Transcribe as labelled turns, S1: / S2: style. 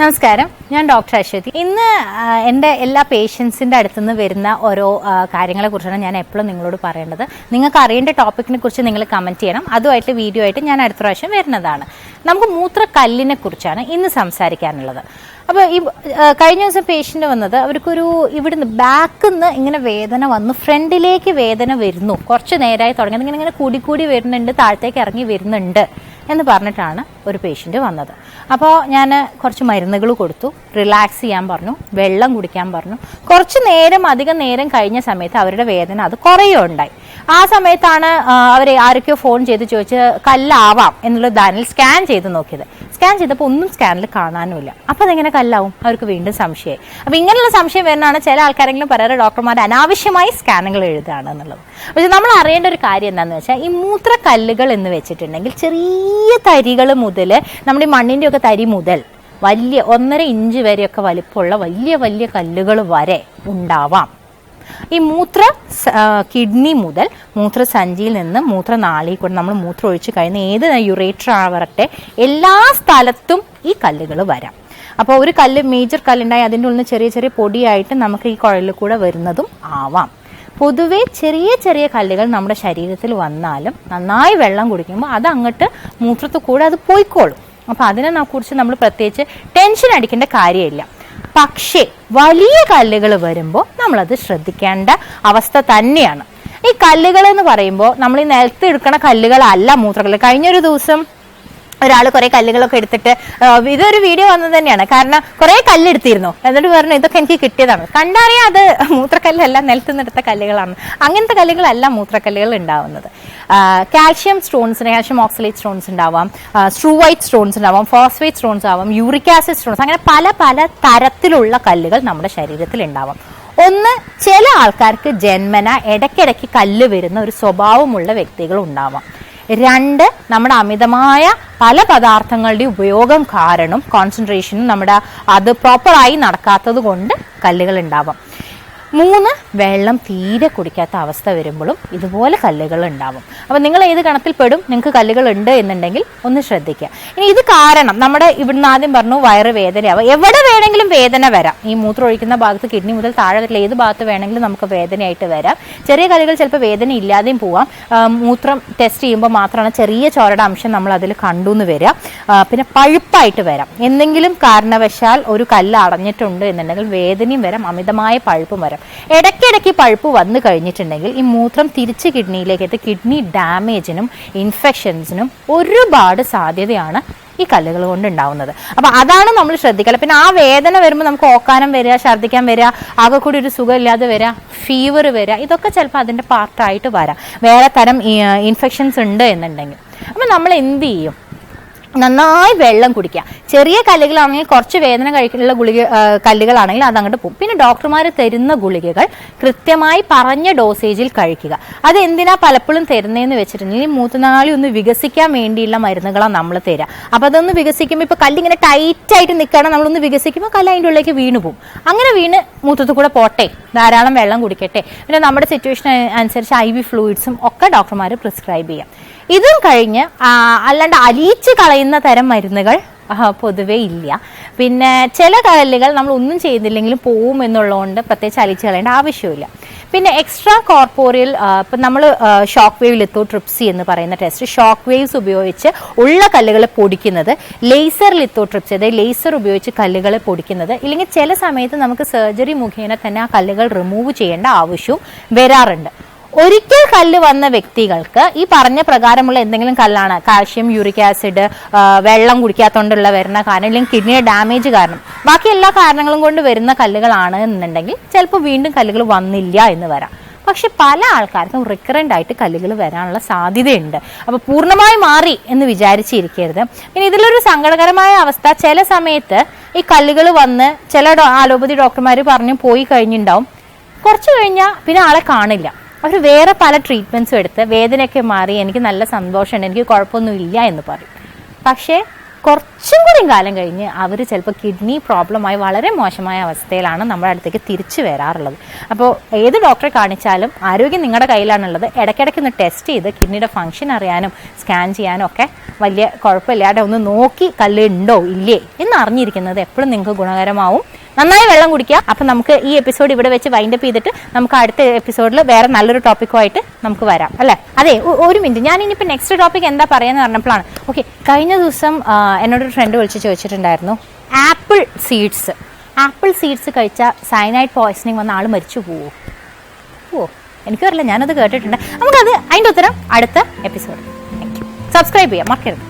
S1: നമസ്കാരം. ഞാൻ ഡോക്ടർ അശ്വതി. ഇന്ന് എന്റെ എല്ലാ പേഷ്യൻസിന്റെ അടുത്തുനിന്ന് വരുന്ന ഓരോ കാര്യങ്ങളെ കുറിച്ചാണ് ഞാൻ എപ്പോഴും നിങ്ങളോട് പറയേണ്ടത്. നിങ്ങൾക്ക് അറിയേണ്ട ടോപ്പിക്കിനെ കുറിച്ച് നിങ്ങൾ കമന്റ് ചെയ്യണം. അതുമായിട്ട് വീഡിയോ ആയിട്ട് ഞാൻ അടുത്ത പ്രാവശ്യം വരുന്നതാണ്. നമുക്ക് മൂത്രക്കല്ലിനെ കുറിച്ചാണ് ഇന്ന് സംസാരിക്കാനുള്ളത്. അപ്പോൾ ഈ കഴിഞ്ഞ ദിവസം പേഷ്യന്റ് വന്നത് അവർക്കൊരു ഇവിടുന്ന് ബാക്കിൽ നിന്ന് ഇങ്ങനെ വേദന വന്നു. ഫ്രണ്ടിലേക്ക് വേദന വരുന്നു. കുറച്ച് നേരമായി തുടങ്ങി. ഇങ്ങനെ ഇങ്ങനെ കൂടി കൂടി വരുന്നുണ്ട്. താഴത്തേക്ക് ഇറങ്ങി വരുന്നുണ്ട്. എന്ന് പറഞ്ഞിട്ടാണ് ഒരു പേഷ്യന്റ് വന്നത്. അപ്പോൾ ഞാൻ കുറച്ച് മരുന്നുകൾ കൊടുത്തു. റിലാക്സ് ചെയ്യാൻ പറഞ്ഞു. വെള്ളം കുടിക്കാൻ പറഞ്ഞു. കുറച്ച് നേരം അധികം നേരം കഴിഞ്ഞ സമയത്ത് അവരുടെ വേദന അത് കുറയുണ്ടായി ആ സമയത്താണ് അവർ ആരൊക്കെയോ ഫോൺ ചെയ്ത് ചോദിച്ച് കല്ലാവാം എന്നുള്ള ധാരണയിൽ സ്കാൻ ചെയ്ത് നോക്കിയത്. സ്കാൻ ചെയ്തപ്പോൾ ഒന്നും സ്കാനിൽ കാണാനുമില്ല. അപ്പോൾ അതെങ്ങനെ കല്ലാവും? അവർക്ക് വീണ്ടും സംശയമായി. അപ്പോൾ ഇങ്ങനെയുള്ള സംശയം വരുന്നതാണ് ചില ആൾക്കാരെങ്കിലും പറയാറ് ഡോക്ടർമാർ അനാവശ്യമായി സ്കാനുകൾ എഴുതുകയാണ് എന്നുള്ളത്. പക്ഷേ നമ്മൾ അറിയേണ്ട ഒരു കാര്യം എന്താണെന്ന് വെച്ചാൽ ഈ മൂത്രക്കല്ലുകൾ എന്ന് വെച്ചിട്ടുണ്ടെങ്കിൽ ചെറിയ തരികൾ മുതൽ നമ്മുടെ ഈ മണ്ണിന്റെ ഒക്കെ തരി മുതൽ വലിയ ഒന്നര ഇഞ്ച് വരെയൊക്കെ വലിപ്പമുള്ള വലിയ വലിയ കല്ലുകൾ വരെ ഉണ്ടാവാം. ഈ മൂത്ര കിഡ്നി മുതൽ മൂത്രസഞ്ചിയിൽ നിന്ന് മൂത്രനാളിയിൽ കൂടെ നമ്മൾ മൂത്രം ഒഴിച്ച് കഴിയുന്ന ഏത് യുറേറ്റർ ആവട്ടെ എല്ലാ സ്ഥലത്തും ഈ കല്ലുകൾ വരാം. അപ്പോൾ ഒരു കല്ല് മേജർ കല്ലുണ്ടായി അതിന്റെ ഉള്ളിൽ ചെറിയ ചെറിയ പൊടിയായിട്ട് നമുക്ക് ഈ കുഴലിൽ കൂടെ വരുന്നതും ആവാം. പൊതുവെ ചെറിയ ചെറിയ കല്ലുകൾ നമ്മുടെ ശരീരത്തിൽ വന്നാലും നന്നായി വെള്ളം കുടിക്കുമ്പോൾ അത് അങ്ങോട്ട് മൂത്രത്തിൽ കൂടെ അത് പോയിക്കോളും. അപ്പോൾ അതിനെ കുറിച്ച് നമ്മൾ പ്രത്യേകിച്ച് ടെൻഷൻ അടിക്കേണ്ട കാര്യമില്ല. പക്ഷേ വലിയ കല്ലുകൾ വരുമ്പോൾ നമ്മളത് ശ്രദ്ധിക്കേണ്ട അവസ്ഥ തന്നെയാണ്. ഈ കല്ലുകൾ എന്ന് പറയുമ്പോൾ നമ്മൾ ഈ നിലത്ത് എടുക്കുന്ന കല്ലുകളല്ല മൂത്രക്കല്ല്. കഴിഞ്ഞൊരു ദിവസം ഒരാൾ കുറെ കല്ലുകളൊക്കെ എടുത്തിട്ട് ഇതൊരു വീഡിയോ വന്നത് തന്നെയാണ്. കാരണം കുറെ കല്ലെടുത്തിരുന്നു. എന്നിട്ട് പറഞ്ഞു ഇതൊക്കെ എനിക്ക് കിട്ടിയതാണ്. കണ്ടറിയാം അത് മൂത്രക്കല്ലല്ല നിലത്ത് നിന്നെടുത്ത കല്ലുകളാണ്. അങ്ങനത്തെ കല്ലുകളല്ല മൂത്രക്കല്ലുകൾ ഉണ്ടാവുന്നത്. കാൽഷ്യം സ്റ്റോൺസിന് കാൽഷ്യം ഓക്സലേറ്റ് സ്റ്റോൺസ് ഉണ്ടാവാം. സ്ട്രൂവൈറ്റ് സ്റ്റോൺസ് ഉണ്ടാവാം. ഫോസ്ഫേറ്റ് സ്റ്റോൺസ് ആവാം. യൂറിക് ആസിഡ് സ്റ്റോൺസ് അങ്ങനെ പല പല തരത്തിലുള്ള കല്ലുകൾ നമ്മുടെ ശരീരത്തിൽ ഉണ്ടാവാം. ഒന്ന് ചില ആൾക്കാർക്ക് ജന്മന ഇടയ്ക്കിടയ്ക്ക് കല്ല് വരുന്ന ഒരു സ്വഭാവമുള്ള വ്യക്തികൾ ഉണ്ടാവാം. രണ്ട് നമ്മുടെ അമിതമായ പല പദാർത്ഥങ്ങളുടെ ഉപയോഗം കാരണം കോൺസെൻട്രേഷനും നമ്മുടെ അത് പ്രോപ്പറായി നടക്കാത്തത് കൊണ്ട് കല്ലുകൾ ഉണ്ടാവാം. മൂന്ന് വെള്ളം തീരെ കുടിക്കാത്ത അവസ്ഥ വരുമ്പോഴും ഇതുപോലെ കല്ലുകൾ ഉണ്ടാവും. അപ്പം നിങ്ങൾ ഏത് കണത്തിൽപ്പെടും പെടും? നിങ്ങൾക്ക് കല്ലുകൾ ഉണ്ട് എന്നുണ്ടെങ്കിൽ ഒന്ന് ശ്രദ്ധിക്കുക. ഇനി ഇത് കാരണം നമ്മുടെ ഇവിടുന്ന് ആദ്യം പറഞ്ഞു വയറ് വേദനയാവും. എവിടെ വേണമെങ്കിലും വേദന വരാം. ഈ മൂത്രം ഒഴിക്കുന്ന ഭാഗത്ത് കിഡ്നി മുതൽ താഴെ വരില്ല ഏത് ഭാഗത്ത് വേണമെങ്കിലും നമുക്ക് വേദനയായിട്ട് വരാം. ചെറിയ കല്ലുകൾ ചിലപ്പോൾ വേദന ഇല്ലാതെയും പോവാം. മൂത്രം ടെസ്റ്റ് ചെയ്യുമ്പോൾ മാത്രമാണ് ചെറിയ ചോരയുടെ അംശം നമ്മൾ അതിൽ കണ്ടു എന്ന് വരിക പിന്നെ പഴുപ്പായിട്ട് വരാം. എന്തെങ്കിലും കാരണവശാൽ ഒരു കല്ല് അടഞ്ഞിട്ടുണ്ട് എന്നുണ്ടെങ്കിൽ വേദനയും വരാം. അമിതമായ പഴുപ്പും വരാം. ഇടയ്ക്കിടയ്ക്ക് പഴുപ്പ് വന്നു കഴിഞ്ഞിട്ടുണ്ടെങ്കിൽ ഈ മൂത്രം തിരിച്ച് കിഡ്നിയിലേക്ക് എത്തി കിഡ്നി ഡാമേജിനും ഇൻഫെക്ഷൻസിനും ഒരുപാട് സാധ്യതയാണ് ഈ കല്ലുകൾ കൊണ്ട് ഉണ്ടാവുന്നത് അപ്പൊ അതാണ് നമ്മൾ ശ്രദ്ധിക്കുക പിന്നെ ആ വേദന വരുമ്പോൾ നമുക്ക് ഓക്കാനം വരിക ഛർദ്ദിക്കാൻ വരിക ആകെ കൂടി ഒരു സുഖമില്ലാതെ വരിക ഫീവർ വരിക ഇതൊക്കെ ചിലപ്പോൾ അതിന്റെ പാർട്ടായിട്ട് വരാം. വേറെ തരം ഇൻഫെക്ഷൻസ് ഉണ്ട് എന്നുണ്ടെങ്കിൽ. അപ്പൊ നമ്മൾ എന്ത് ചെയ്യും? നന്നായി വെള്ളം കുടിക്കുക. ചെറിയ കല്ലുകളാണെങ്കിൽ കുറച്ച് വേദന കഴിക്കാനുള്ള ഗുളിക കല്ലുകളാണെങ്കിൽ അത് അങ്ങോട്ട് പോകും. പിന്നെ ഡോക്ടർമാർ തരുന്ന ഗുളികകൾ കൃത്യമായി പറഞ്ഞ ഡോസേജിൽ കഴിക്കുക. അത് എന്തിനാ പലപ്പോഴും തരുന്നതെന്ന് വെച്ചിട്ടുണ്ടെങ്കിൽ മൂത്തനാളി ഒന്ന് വികസിക്കാൻ വേണ്ടിയുള്ള മരുന്നുകളാണ് നമ്മൾ തരിക അപ്പം അതൊന്ന് വികസിക്കുമ്പോൾ ഇപ്പോൾ കല്ലിങ്ങനെ ടൈറ്റായിട്ട് നിൽക്കണം നമ്മളൊന്ന് വികസിക്കുമ്പോൾ കല്ല് അതിന്റെ ഉള്ളിലേക്ക് വീണ് പോകും. അങ്ങനെ വീണ് മൂത്രത്തിൽ കൂടെ പോട്ടെ ധാരാളം വെള്ളം കുടിക്കട്ടെ. പിന്നെ നമ്മുടെ സിറ്റുവേഷൻ അനുസരിച്ച് ഐ വി ഫ്ലൂയിഡ്സും ഒക്കെ ഡോക്ടർമാർ പ്രിസ്ക്രൈബ് ചെയ്യാം. ഇതും കഴിഞ്ഞ് അല്ലാണ്ട് അലിയിച്ച് കളയുന്ന തരം മരുന്നുകൾ പൊതുവേ ഇല്ല. പിന്നെ ചില കല്ലുകൾ നമ്മൾ ഒന്നും ചെയ്യുന്നില്ലെങ്കിലും പോവും എന്നുള്ളതുകൊണ്ട് പ്രത്യേകിച്ച് അലിച്ച് കളയേണ്ട ആവശ്യമില്ല. പിന്നെ എക്സ്ട്രാ കോർപ്പോറിയൽ ഇപ്പം നമ്മൾ ഷോക്ക് വേവ് ലിത്തോ ട്രിപ്സി എന്ന് പറയുന്ന ടെസ്റ്റ് ഷോക്ക് വേവ്സ് ഉപയോഗിച്ച് ഉള്ള കല്ലുകൾ പൊടിക്കുന്നത് ലേസർ ലിത്തോ ട്രിപ്സി അതായത് ലേസർ ഉപയോഗിച്ച് കല്ലുകൾ പൊടിക്കുന്നത് ഇല്ലെങ്കിൽ ചില സമയത്ത് നമുക്ക് സർജറി മുഖേന തന്നെ ആ കല്ലുകൾ റിമൂവ് ചെയ്യേണ്ട ആവശ്യവും വരാറുണ്ട്. ഒരിക്കൽ കല്ല് വന്ന വ്യക്തികൾക്ക് ഈ പറഞ്ഞ പ്രകാരമുള്ള എന്തെങ്കിലും കല്ലാണ്? കാൽഷ്യം യൂറിക് ആസിഡ് വെള്ളം കുടിക്കാത്തോണ്ടുള്ള വരുന്ന കാരണം അല്ലെങ്കിൽ കിഡ്നിയുടെ ഡാമേജ് കാരണം. ബാക്കി എല്ലാ കാരണങ്ങളും കൊണ്ട് വരുന്ന കല്ലുകളാണ് എന്നുണ്ടെങ്കിൽ ചിലപ്പോൾ വീണ്ടും കല്ലുകൾ വന്നില്ല എന്ന് വരാം. പക്ഷെ പല ആൾക്കാർക്കും റിക്കറന്റ് ആയിട്ട് കല്ലുകൾ വരാനുള്ള സാധ്യതയുണ്ട്. അപ്പോൾ പൂർണമായി മാറി എന്ന് വിചാരിച്ചിരിക്കരുത്. പിന്നെ ഇതിലൊരു സങ്കടകരമായ അവസ്ഥ ചില സമയത്ത് ഈ കല്ലുകൾ വന്ന് ചില അലോപ്പതി ഡോക്ടർമാർ പറഞ്ഞു പോയി കഴിഞ്ഞിട്ടുണ്ടാവും കുറച്ച് കഴിഞ്ഞാൽ പിന്നെ ആളെ കാണില്ല. അവർ വേറെ പല ട്രീറ്റ്മെന്റ്സും എടുത്ത് വേദനയൊക്കെ മാറി എനിക്ക് നല്ല സന്തോഷമുണ്ട് എനിക്ക് കുഴപ്പമൊന്നും ഇല്ല എന്ന് പറയും. പക്ഷേ കുറച്ചും കൂടി കാലം കഴിഞ്ഞ് അവർ ചിലപ്പോൾ കിഡ്നി പ്രോബ്ലമായി വളരെ മോശമായ അവസ്ഥയിലാണ് നമ്മുടെ അടുത്തേക്ക് തിരിച്ചു വരാറുള്ളത്. അപ്പോൾ ഏത് ഡോക്ടറെ കാണിച്ചാലും ആരോഗ്യം നിങ്ങളുടെ കയ്യിലാണുള്ളത്. ഇടയ്ക്കിടയ്ക്ക് ഒന്ന് ടെസ്റ്റ് ചെയ്ത് കിഡ്നിയുടെ ഫംഗ്ഷൻ അറിയാനും സ്കാൻ ചെയ്യാനും ഒക്കെ വലിയ കുഴപ്പമില്ലാതെ ഒന്ന് നോക്കി കല്ല് ഉണ്ടോ ഇല്ലേ എന്ന് അറിഞ്ഞിരിക്കുന്നത് എപ്പോഴും നിങ്ങൾക്ക് ഗുണകരമാവും. നന്നായി വെള്ളം കുടിക്കുക. അപ്പം നമുക്ക് ഈ എപ്പിസോഡ് ഇവിടെ വെച്ച് വൈൻഡപ്പ് ചെയ്തിട്ട് നമുക്ക് അടുത്ത എപ്പിസോഡിൽ വേറെ നല്ലൊരു ടോപ്പിക്കുമായിട്ട് നമുക്ക് വരാം. അല്ലേ? അതെ ഒരു മിനിറ്റ് ഞാൻ ഇനിയിപ്പോൾ നെക്സ്റ്റ് ടോപ്പിക് എന്താ പറയുന്നത് പറഞ്ഞപ്പോഴാണ്. ഓക്കെ കഴിഞ്ഞ ദിവസം എന്നോടൊരു ഫ്രണ്ട് വിളിച്ച് ചോദിച്ചിട്ടുണ്ടായിരുന്നു. ആപ്പിൾ സീഡ്സ് ആപ്പിൾ സീഡ്സ് കഴിച്ചാൽ സൈനൈഡ് പോയ്സണിങ് വന്ന ആൾ മരിച്ചു പോവോ? ഓ എനിക്കറിയില്ല. ഞാനത് കേട്ടിട്ടുണ്ട്. നമുക്കത് അതിന്റെ ഉത്തരം അടുത്ത എപ്പിസോഡ് സബ്സ്ക്രൈബ് ചെയ്യാം. മറക്കരുത്.